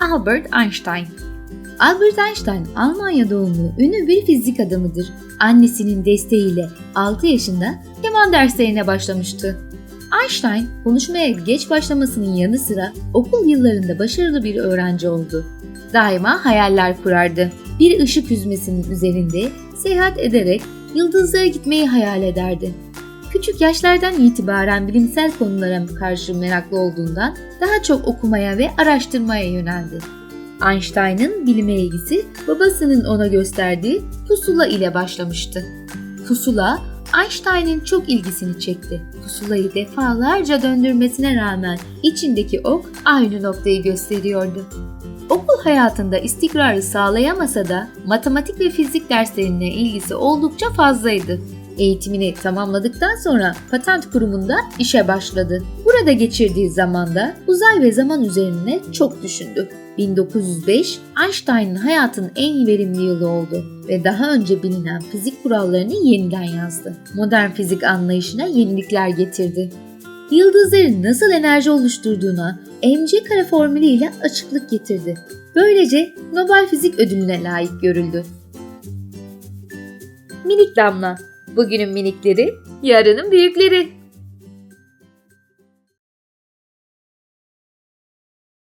Albert Einstein Albert Einstein Almanya doğumlu ünlü bir fizik adamıdır. Annesinin desteğiyle 6 yaşında keman derslerine başlamıştı. Einstein konuşmaya geç başlamasının yanı sıra okul yıllarında başarılı bir öğrenci oldu. Daima hayaller kurardı. Bir ışık hüzmesinin üzerinde seyahat ederek yıldızlara gitmeyi hayal ederdi. Küçük yaşlardan itibaren bilimsel konulara karşı meraklı olduğundan daha çok okumaya ve araştırmaya yöneldi. Einstein'ın bilime ilgisi babasının ona gösterdiği pusula ile başlamıştı. Pusula Einstein'ın çok ilgisini çekti. Pusulayı defalarca döndürmesine rağmen içindeki ok aynı noktayı gösteriyordu. Okul hayatında istikrarı sağlayamasa da matematik ve fizik derslerine ilgisi oldukça fazlaydı. Eğitimini tamamladıktan sonra patent kurumunda işe başladı. Burada geçirdiği zamanda uzay ve zaman üzerine çok düşündü. 1905 Einstein'ın hayatının en verimli yılı oldu ve daha önce bilinen fizik kurallarını yeniden yazdı. Modern fizik anlayışına yenilikler getirdi. Yıldızların nasıl enerji oluşturduğuna MC kare formülüyle açıklık getirdi. Böylece Nobel Fizik Ödülüne layık görüldü. Minik Damla Bugünün minikleri, yarının büyükleri.